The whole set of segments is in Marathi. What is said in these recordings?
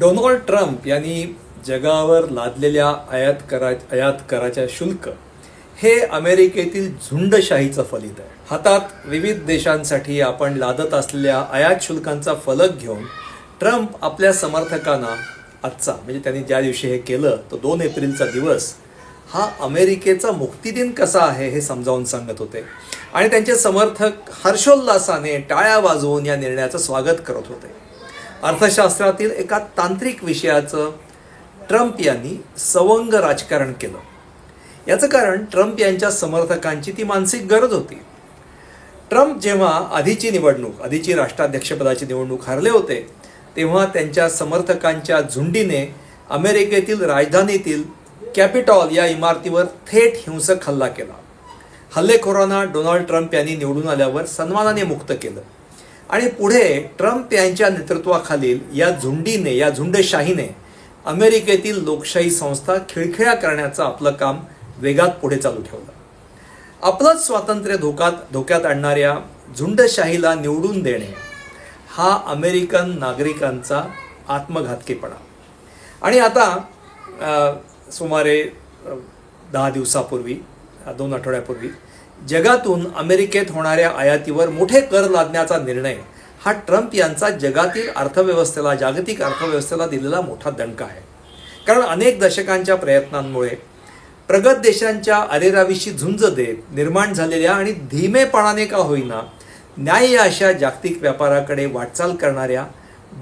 डोनाल्ड ट्रम्प यांनी जगावर लादलेल्या आयात करा आयात कराच्या शुल्क हे अमेरिकेतील झुंडशाहीचं फलित आहे. हातात विविध देशांसाठी आपण लादत असलेल्या आयात शुल्कांचा फलक घेऊन ट्रम्प आपल्या समर्थकांना आजचा म्हणजे त्यांनी ज्या दिवशी हे केलं तो दोन एप्रिलचा दिवस हा अमेरिकेचा मुक्तिदिन कसा आहे हे समजावून सांगत होते. आणि त्यांचे समर्थक हर्षोल्लासाने टाळ्या वाजवून या निर्णयाचं स्वागत करत होते. अर्थशास्त्रातील एका तांत्रिक विषयाचं ट्रम्प यांनी सवंग राजकारण केलं. याचं कारण ट्रम्प यांच्या समर्थकांची ती मानसिक गरज होती. ट्रम्प जेव्हा आधीची निवडणूक आधीची राष्ट्राध्यक्षपदाची निवडणूक हरले होते तेव्हा त्यांच्या समर्थकांच्या झुंडीने अमेरिकेतील राजधानीतील कॅपिटॉल या इमारतीवर थेट हिंसक हल्ला केला. हल्लेखोरांना डोनाल्ड ट्रम्प यांनी निवडून आल्यावर सन्मानाने मुक्त केलं. आणि पुढे ट्रम्प यांच्या नेतृत्वाखालील या झुंडीने या झुंडशाहीने अमेरिकेतील लोकशाही संस्था खिळखिळा करण्याचं आपलं काम वेगात पुढे चालू ठेवलं. आपलंच स्वातंत्र्य धोकात धोक्यात आणणाऱ्या झुंडशाहीला निवडून देणे हा अमेरिकन नागरिकांचा आत्मघातकीपणा. आणि आता सुमारे दहा दिवसापूर्वी दोन आठवड्यापूर्वी जगातून अमेरिकेत होणाऱ्या आयातीवर मोठे कर लादण्याचा निर्णय हा ट्रम्प यांचा जगातील अर्थव्यवस्थेला जागतिक अर्थव्यवस्थेला दिलेला मोठा दणका आहे. कारण अनेक दशकांच्या प्रयत्नांमुळे प्रगत देशांच्या अरेरावीशी झुंज देत निर्माण झालेल्या आणि धीमेपणाने का होईना न्याय अशा जागतिक व्यापाराकडे वाटचाल करणाऱ्या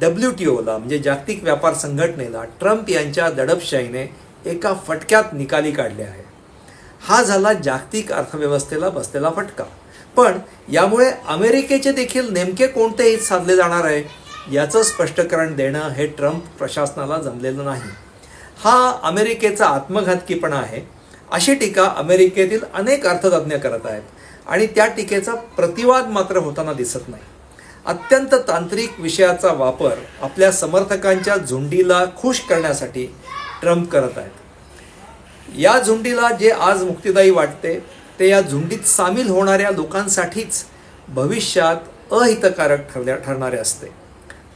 डब्ल्यू टी ओला म्हणजे जागतिक व्यापार संघटनेला ट्रम्प यांच्या दडपशाहीने एका फटक्यात निकाली काढले आहे. हा झाला जागतिक अर्थव्यवस्थेला बसलेला फटका. पण यामुळे अमेरिकेचे देखील नेमके कोणते हित साधले जाणार आहे याचं स्पष्टीकरण देणं हे ट्रम्प प्रशासनाला जमलेलं नाही. हा अमेरिकेचा आत्मघातकीपणा आहे. अशी टीका अमेरिकेतील अनेक अर्थतज्ज्ञ करत आहेत आणि त्या टीकेचा प्रतिवाद मात्र होताना दिसत नाही. अत्यंत तांत्रिक विषयाचा वापर आपल्या समर्थकांच्या झुंडीला खुश करण्यासाठी ट्रम्प करत आहेत. या झुंडीला जे आज मुक्तिदायी वाटते ते या झुंडीत सामील होणाऱ्या लोकांसाठीच भविष्यात अहितकारक ठरल्या ठरणारे असते.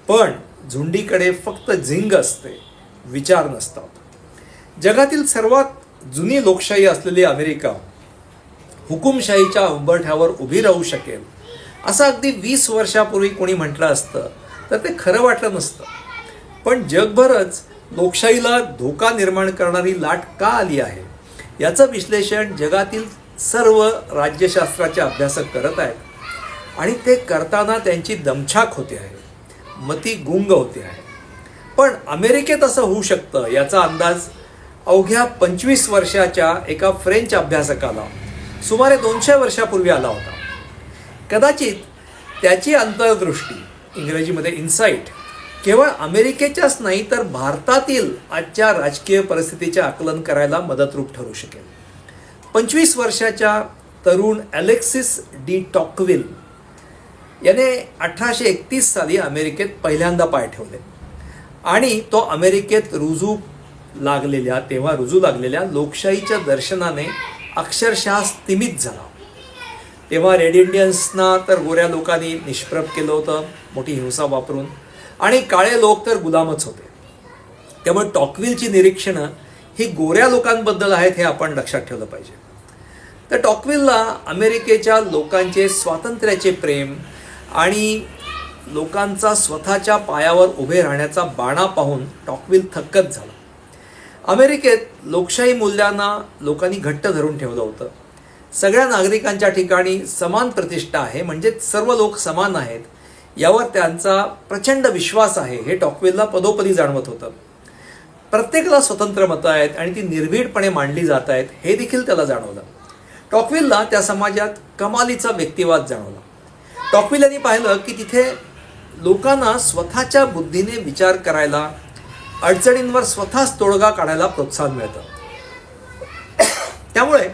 पण झुंडीकडे फक्त झिंग असते विचार नसतात. जगातील सर्वात जुनी लोकशाही असलेली अमेरिका हुकुमशाहीच्या उंबरठ्यावर उभी राहू शकेल. असं अगदी वीस वर्षापूर्वी कोणी म्हटलं असतं तर ते खरं वाटलं नसतं. पण जगभरच लोकशाहीला धोका निर्माण करणारी लाट का आली आहे? याचं विश्लेषण जगातील सर्व राज्यशास्त्राचे अभ्यासक करत आहेत. आणि ते करताना त्यांची दमछाक होते आहे. मती गुंग होते आहे. पण अमेरिकेत असं होऊ शकतं याचा अंदाज अवघ्या पंचवीस वर्षाच्या एका फ्रेंच अभ्यासकाला सुमारे दोनशे वर्षापूर्वी आला होता. कदाचित त्याची अंतर्दृष्टी इंग्रजीमध्ये इन्साईट केवळ अमेरिकेच्याच नाही तर भारतातील आजच्या राजकीय परिस्थितीचे आकलन करायला मदतरूप ठरू शकेल. पंचवीस वर्षाच्या तरुण अलेक्सिस डी टॉकविल याने अठराशे एकतीस साली अमेरिकेत पहिल्यांदा पाय ठेवले. आणि तो अमेरिकेत रुजू लागलेल्या तेव्हा रुजू लागलेल्या लोकशाहीच्या दर्शनाने अक्षरशः स्तिमित झाला. तेव्हा रेड इंडियन्सना तर गोऱ्या लोकांनी निष्प्रभ केलं होतं मोठी हिंसा वापरून. आणि काळे लोक तर गुलामच होते. त्यामुळे टॉकविलची निरीक्षणं ही गोऱ्या लोकांबद्दल आहेत हे आपण लक्षात ठेवलं पाहिजे. तर टॉकविलला अमेरिकेच्या लोकांचे स्वातंत्र्याचे प्रेम आणि लोकांचा स्वतःच्या पायावर उभे राहण्याचा बाणा पाहून टॉकविल थक्कच झाला. अमेरिकेत लोकशाही मूल्यांना लोकांनी घट्ट धरून ठेवलं होतं. सगळ्या नागरिकांच्या ठिकाणी समान प्रतिष्ठा आहे म्हणजे सर्व लोक समान आहेत. यावर त्यांचा प्रचंड विश्वास आहे. हे टॉकविलला पदोपदी जाणवत होतं. प्रत्येकाला स्वतंत्र मतं आहेत आणि ती निर्भीडपणे मांडली जात आहेत हे देखील त्याला जाणवलं. टॉकविलला त्या समाजात कमालीचा व्यक्तिवाद जाणवला. टॉकविल यांनी पाहिलं की तिथे लोकांना स्वतःच्या बुद्धीने विचार करायला अडचणींवर स्वतःच तोडगा काढायला प्रोत्साहन मिळतं. त्यामुळे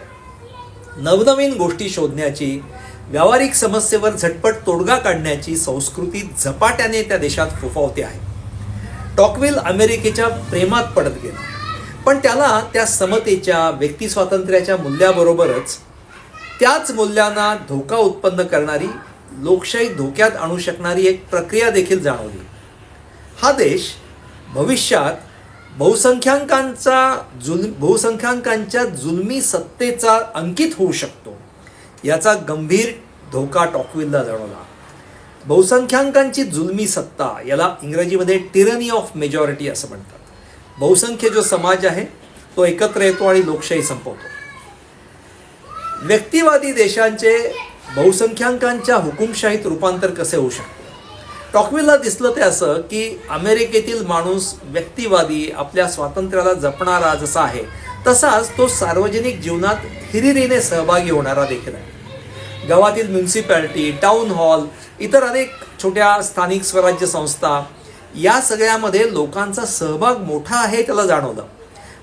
नवनवीन गोष्टी शोधण्याची व्यावहारिक समस्येवर झटपट तोडगा काढण्याची संस्कृती झपाट्याने त्या देशात फोफावते आहे. टॉकविल अमेरिकेच्या प्रेमात पडत गेला. पण त्याला त्या समतेच्या व्यक्ती स्वातंत्र्याच्या मूल्याबरोबरच त्याच मूल्यांना धोका उत्पन्न करणारी लोकशाही धोक्यात आणू शकणारी एक प्रक्रिया देखील जाणवली. हा देश भविष्यात बहुसंख्यांकांचा जुल बहुसंख्यांकांच्या जुलमी सत्तेचा अंकित होऊ शकतो. याचा गंभीर धोका टॉकविलला जाणवला. बहुसंख्यांकांची जुलमी सत्ता याला इंग्रजीमध्ये टिरनी ऑफ मेजॉरिटी असं म्हणतात. बहुसंख्य जो समाज आहे तो एकत्र येतो आणि लोकशाही संपवतो. व्यक्तिवादी देशांचे बहुसंख्यांकांच्या हुकुमशाहीत रूपांतर कसे होऊ शकते? टॉकविलला दिसलं ते असं की अमेरिकेतील माणूस व्यक्तिवादी आपल्या स्वातंत्र्याला जपणारा जसा आहे तसाच तो सार्वजनिक जीवनात हिरिरीने सहभागी होणारा देखील आहे. गावातील म्युन्सिपॅलिटी टाउन हॉल इतर अनेक छोट्या स्थानिक स्वराज्य संस्था या सगळ्यामध्ये लोकांचा सहभाग मोठा आहे त्याला जाणवलं.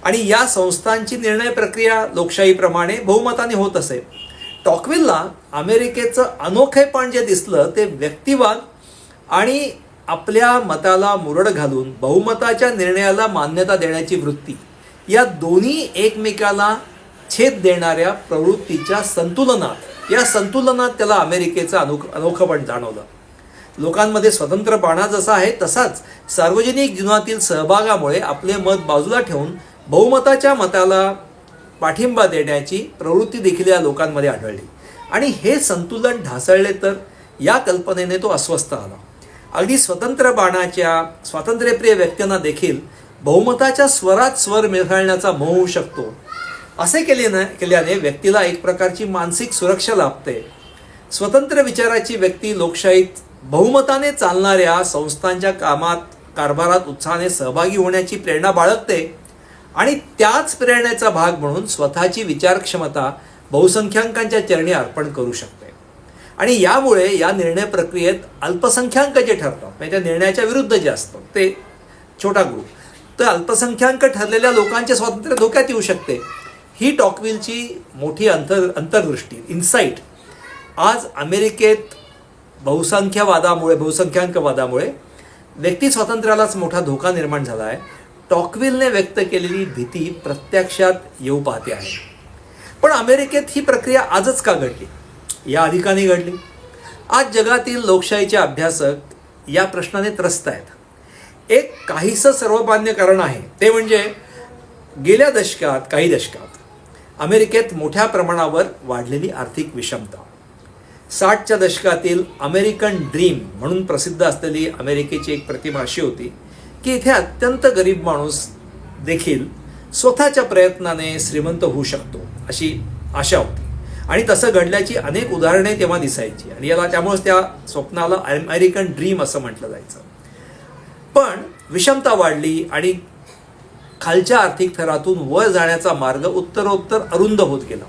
आणि या संस्थांची निर्णय प्रक्रिया लोकशाहीप्रमाणे बहुमताने होत असे. टॉकविलला अमेरिकेचं अनोखेपण जे दिसलं ते व्यक्तिवाद आणि आपल्या मताला मुरड घालून बहुमताच्या निर्णयाला मान्यता देण्याची वृत्ती या दोन्ही एकमेकाला छेद देणाऱ्या प्रवृत्तीच्या संतुलनात. या संतुलनात त्याला अमेरिकेचं अनोख अनोखपण जाणवलं. लोकांमध्ये स्वतंत्र बाणा जसा आहे तसाच सार्वजनिक जीवनातील सहभागामुळे आपले मत बाजूला ठेवून बहुमताच्या मताला पाठिंबा देण्याची प्रवृत्ती देखील या लोकांमध्ये आढळली. आणि हे संतुलन ढासळले तर या कल्पनेने तो अस्वस्थ आला. अगदी स्वतंत्र बाणाच्या स्वातंत्र्यप्रिय व्यक्तींना देखील बहुमताच्या स्वरात स्वर मिसळण्याचा मोह होऊ शकतो. असे केल्याने केल्याने व्यक्तीला एक प्रकारची मानसिक सुरक्षा लाभते. स्वतंत्र विचाराची व्यक्ती लोकशाहीत बहुमताने चालणाऱ्या संस्थांच्या कामात कारभारात उत्साहाने सहभागी होण्याची प्रेरणा बाळगते आणि त्याच प्रेरणेचा भाग म्हणून स्वतःची विचारक्षमता बहुसंख्याकांच्या चरणी अर्पण करू शकते. आणि यामुळे या निर्णय प्रक्रियेत अल्पसंख्याक जे ठरतात. म्हणजे त्या निर्णयाच्या विरुद्ध जे असतं ते छोटा ग्रुप तर अल्पसंख्याक ठरलेल्या लोकांचे स्वातंत्र्य धोक्यात येऊ शकते. ही टॉकविलची मोठी अंतर अंतर्दृष्टी इन्साईट आज अमेरिकेत बहुसंख्यवादामुळे बहुसंख्याकवादामुळे व्यक्ती स्वातंत्र्यालाच मोठा धोका निर्माण झाला आहे टॉकविलने व्यक्त केलेली भीती प्रत्यक्षात येऊ पाहते आहे. पण अमेरिकेत ही प्रक्रिया आजच का घडली? या अधिकाने घडली? आज जगातील लोकशाहीचे अभ्यासक या प्रश्नाने त्रस्त आहेत. एक काहीसं सर्वमान्य कारण आहे. ते म्हणजे गेल्या दशकात काही दशकात अमेरिकेत मोठ्या प्रमाणावर वाढलेली आर्थिक विषमता. साठच्या दशकातील अमेरिकन ड्रीम म्हणून प्रसिद्ध असलेली अमेरिकेची एक प्रतिमा अशी होती की इथे अत्यंत गरीब माणूस देखील स्वतःच्या प्रयत्नाने श्रीमंत होऊ शकतो अशी आशा होती. आणि तसं घडल्याची अनेक उदाहरणे तेव्हा दिसायची आणि याला त्यामुळेच त्या स्वप्नाला अमेरिकन ड्रीम असं म्हटलं जायचं. पण विषमता वाढली आणि खालच्या आर्थिक थरातून वर जाण्याचा मार्ग उत्तरोत्तर अरुंद होत गेला.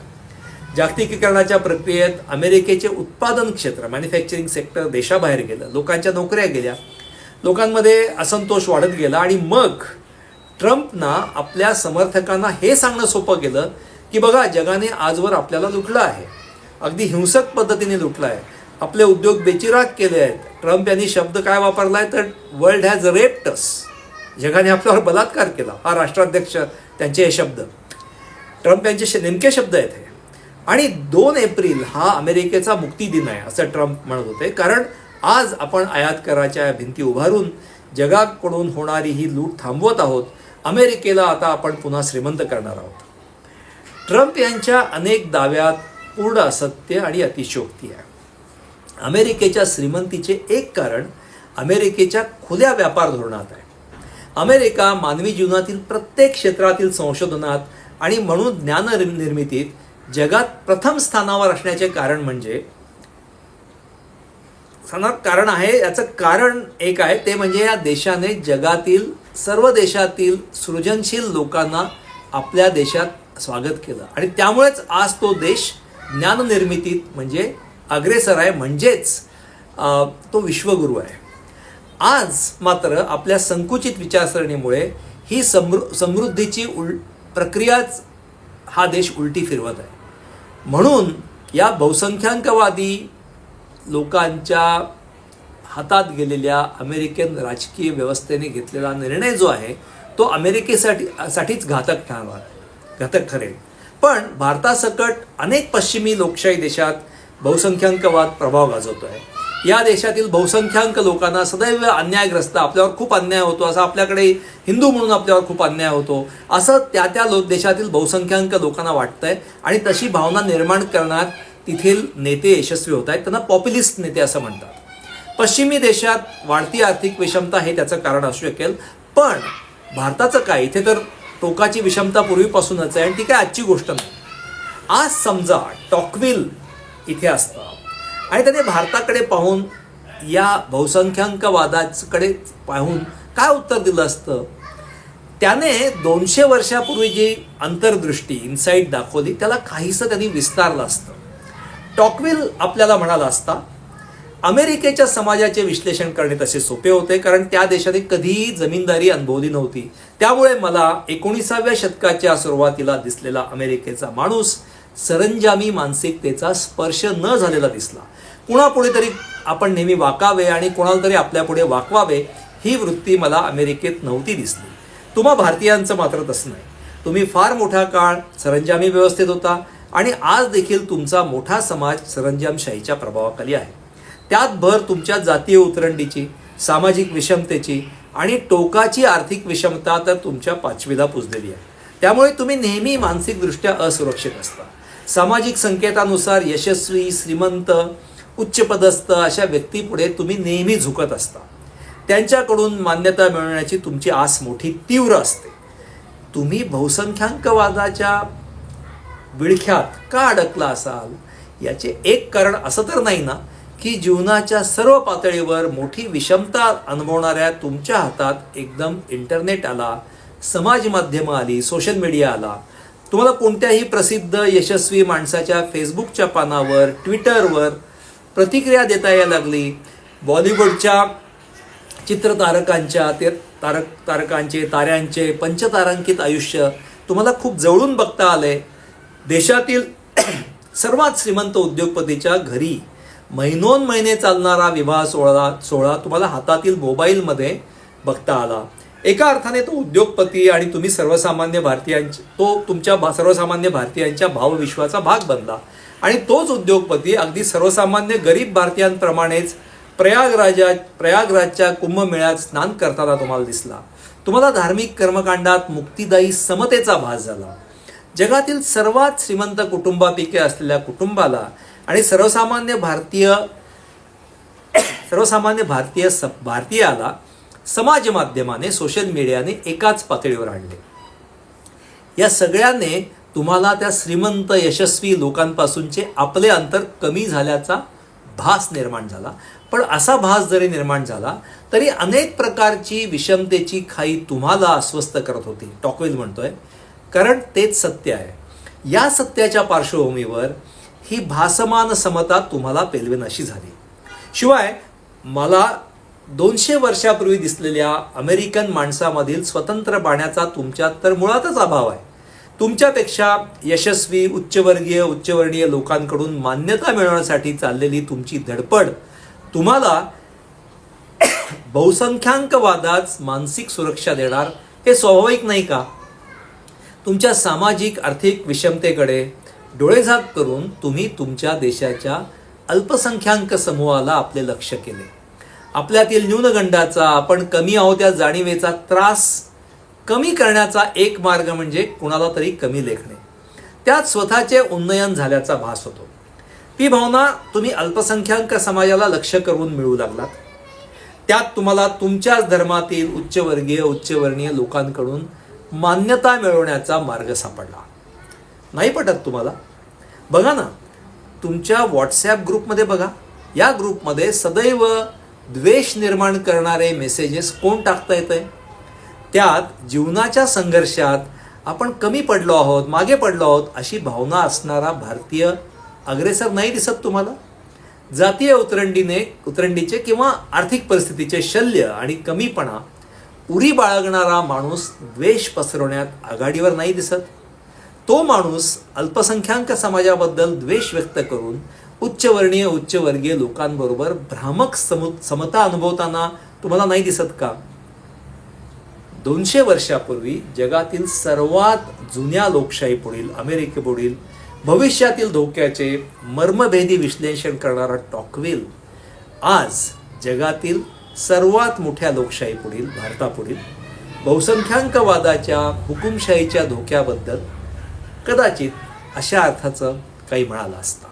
जागतिकीकरणाच्या प्रक्रियेत अमेरिकेचे उत्पादन क्षेत्र मॅन्युफॅक्चरिंग सेक्टर देशाबाहेर गेलं लोकांच्या नोकऱ्या गेल्या लोकांमध्ये असंतोष वाढत गेला आणि मग ट्रम्पना आपल्या समर्थकांना हे सांगणं सोपं केलं की बघा जगाने आजवर आपल्याला लुटलं आहे. अगदी हिंसक पद्धतीने लुटलं आहे. आपले उद्योग बेचिराग केले आहेत. ट्रम्प यांनी शब्द काय वापरला आहे तर वर्ल्ड हॅज रेप्टस जगाने आपल्यावर बलात्कार केला. हा राष्ट्राध्यक्ष त्यांचे हे शब्द. ट्रम्प यांचे नेमके शब्द आहेत हे. आणि दोन एप्रिल हा अमेरिकेचा मुक्ती दिन आहे असं ट्रम्प म्हणत होते. कारण आज आपण आयात कराच्या भिंती उभारून जगाकडून होणारी ही लूट थांबवत आहोत. अमेरिकेला आता आपण पुन्हा श्रीमंत करणार आहोत. ट्रम्प यांच्या अनेक दाव्यात पूर्ण असत्य आणि अतिशयोक्ती आहे. अमेरिकेच्या श्रीमंतीचे एक कारण अमेरिकेच्या खुल्या व्यापार धोरणात आहे. अमेरिका मानवी जीवनातील प्रत्येक क्षेत्रातील संशोधनात आणि म्हणून ज्ञान निर्मितीत जगात प्रथम स्थानावर असण्याचे कारण म्हणजे कारण आहे याचं कारण एक आहे ते म्हणजे या देशाने जगातील सर्व देशातील सृजनशील लोकांना आपल्या देशात स्वागत केलं. आणि त्यामुळेच आज तो देश ज्ञाननिर्मितीत म्हणजे अग्रेसर आहे म्हणजेच तो विश्वगुरू आहे. आज मात्र आपल्या संकुचित विचारसरणीमुळे ही समृ समृद्धीची उल प्रक्रियाच हा देश उलटी फिरवत आहे. म्हणून या बहुसंख्याकवादी लोकांच्या हातात गेलेल्या अमेरिकन राजकीय व्यवस्थेने घेतलेला निर्णय जो आहे तो अमेरिकेसाठी साठीच घातक ठरणार घातक ठरेल. पण भारतासकट अनेक पश्चिमी लोकशाही देशात बहुसंख्याकवाद प्रभाव गाजवतो आहे या देशातील बहुसंख्याक लोकांना सदैव अन्यायग्रस्त आपल्यावर खूप अन्याय होतो असं आपल्याकडे हिंदू म्हणून आपल्यावर खूप अन्याय होतो असं त्या त्या लो देशातील बहुसंख्याक लोकांना वाटतंय. आणि तशी भावना निर्माण करण्यात तिथील नेते यशस्वी होत आहेत. त्यांना पॉप्युलिस्ट नेते असं म्हणतात. पश्चिमी देशात वाढती आर्थिक विषमता हे त्याचं कारण असू शकेल. पण भारताचं काय? इथे तर टोकाची विषमता पूर्वीपासूनच आहे आणि ती काय आजची गोष्ट नाही. आज समजा टॉकविल इथे असतं. आणि त्याने भारताकडे पाहून या बहुसंख्याकवादाकडे पाहून काय उत्तर दिलं असतं? त्याने दोनशे वर्षापूर्वी जी अंतर्दृष्टी इन्साईट दाखवली त्याला काहीसं त्यांनी विस्तारलं असतं. टॉकविल आपल्याला म्हणाला असता अमेरिकेच्या समाजाचे विश्लेषण करणे तसे सोपे होते कारण त्या देशाने कधीही जमीनदारी अनुभवली नव्हती. त्यामुळे मला एकोणीसाव्या शतकाच्या सुरुवातीला दिसलेला अमेरिकेचा माणूस सरंजामी मानसिकतेचा स्पर्श न झालेला दिसला. कुणापुढे तरी आपण नेहमी वाकावे आणि कोणाला तरी आपल्यापुढे वाकवावे ही वृत्ती मला अमेरिकेत नव्हती दिसली. तुम्हा भारतीयांचं मात्र तसं नाही. तुम्ही फार मोठा काळ सरंजामी व्यवस्थेत होता आणि आज देखील तुमचा मोठा समाज सरंजामशाहीच्या प्रभावाखाली आहे. त्यात भर तुमच्या जातीय उतरंडीची सामाजिक विषमतेची आणि टोकाची आर्थिक विषमता तर तुमच्या पाचवीला पुजलेली आहे. त्यामुळे तुम्ही नेहमी मानसिकदृष्ट्या असुरक्षित असता. सामाजिक संकेतानुसार यशस्वी श्रीमंत उच्चपदस्थ अशा व्यक्तीपुढे तुम्ही नेहमी झुकत असता. त्यांच्याकडून मान्यता मिळवण्याची तुमची आस मोठी तीव्र असते. तुम्ही बहुसंख्याकवादाच्या विळख्यात का अडकला असाल? याचे एक कारण असं तर नाही ना की जीवनाच्या सर्व पातळीवर मोठी विषमता अनुभवणाऱ्या तुमच्या हातात एकदम इंटरनेट आला समाज माध्यमं आली सोशल मीडिया आला. तुम्हाला कोणत्याही प्रसिद्ध यशस्वी माणसाच्या फेसबुकच्या पानावर ट्विटरवर प्रतिक्रिया देता यायला लागली. बॉलिवूडच्या चित्रतारकांच्या ते तारक तारकांचे ताऱ्यांचे पंचतारांकित आयुष्य तुम्हाला खूप जवळून बघता आले. देशातील सर्वात श्रीमंत उद्योगपतीच्या घरी महिनोन महिने चालणारा विवाह सोहळा सोहळा तुम्हाला हातातील मोबाईलमध्ये बघता आला. एका अर्थाने तो उद्योगपती आणि तुम्ही सर्वसामान्य भारतीयांचे तो तुमच्या भा- सर्वसामान्य भारतीयांच्या भावविश्वाचा भाग बनला. आणि तोच उद्योगपती अगदी सर्वसामान्य गरीब भारतीयांप्रमाणेच प्रयागराजा प्रयागराजच्या कुंभमेळ्यात स्नान करताना तुम्हाला दिसला. तुम्हाला धार्मिक कर्मकांडात मुक्तिदायी समतेचा भास झाला. जगातील सर्वात श्रीमंत कुटुंबापैकी असलेल्या कुटुंबाला आणि सर्वसामान्य भारतीय सर्वसामान्य भारतीय स भारतीयाला समाज माध्यमाने सोशल मीडियाने एकाच पातळीवर आणले. या सगळ्याने तुम्हाला त्या श्रीमंत यशस्वी लोकांपासूनचे आपले अंतर कमी झाल्याचा भास निर्माण झाला. पण असा भास जरी निर्माण झाला तरी अनेक प्रकारची विषमतेची खाई तुम्हाला अस्वस्थ करत होती टॉकवेल म्हणतोय. कारण तेच सत्य आहे. या सत्याच्या पार्श्वभूमीवर ही भासमान समता तुम्हाला पेलवेनाशी झाली. शिवाय मला दोनशे वर्षापूर्वी दिसलेल्या अमेरिकन माणसामधील स्वतंत्र बाण्याचा तुमच्यात तर मुळातच अभाव आहे. तुमच्यापेक्षा यशस्वी उच्चवर्गीय उच्चवर्णीय लोकांकडून मान्यता मिळवण्यासाठी चाललेली तुमची धडपड तुम्हाला बहुसंख्याकवादात मानसिक सुरक्षा देणार हे स्वाभाविक नाही का? तुमच्या सामाजिक आर्थिक विषमतेकडे डोळेझाक करून तुम्ही तुमच्या देशाच्या अल्पसंख्याक समूहाला आपले लक्ष केले. आपल्यातील न्यूनगंडाचा आपण कमी आहोत या जाणीवेचा त्रास कमी करण्याचा एक मार्ग म्हणजे कुणाला तरी कमी लेखणे. त्यात स्वतःचे उन्नयन झाल्याचा भास होतो. ती भावना तुम्ही अल्पसंख्याक समाजाला लक्ष करून मिळू लागलात. त्यात तुम्हाला तुमच्याच धर्मातील उच्चवर्गीय उच्चवर्णीय लोकांकडून मान्यता मिळवण्याचा मार्ग सापडला. नाही पटत तुम्हाला? बघा ना तुमच्या व्हॉट्सॲप ग्रुपमध्ये बघा. या ग्रुपमध्ये सदैव द्वेष निर्माण करणारे मेसेजेस कोण टाकता येत आहे त्यात जीवनाच्या संघर्षात आपण कमी पडलो आहोत मागे पडलो आहोत अशी भावना असणारा भारतीय अग्रेसर नाही दिसत तुम्हाला? जातीय उतरंडीने उतरंडीचे किंवा आर्थिक परिस्थितीचे शल्य आणि कमीपणा उरी बाळगणारा माणूस द्वेष पसरवण्यात आघाडीवर नाही दिसत. तो माणूस अल्पसंख्याक समाजाबद्दल द्वेष व्यक्त करून उच्चवर्णीय उच्चवर्गीय लोकांबरोबर भ्रामक समु समता अनुभवताना तुम्हाला नाही दिसत का? दोनशे वर्षापूर्वी जगातील सर्वात जुन्या लोकशाहीपुढील अमेरिकेपुढील भविष्यातील धोक्याचे मर्मभेदी विश्लेषण करणारा टॉकवेल आज जगातील सर्वात मोठ्या लोकशाहीपुढील भारतापुढील बहुसंख्याकवादाच्या हुकुमशाहीच्या धोक्याबद्दल कदाचित अशा अर्थाचं काही म्हणालं असतं.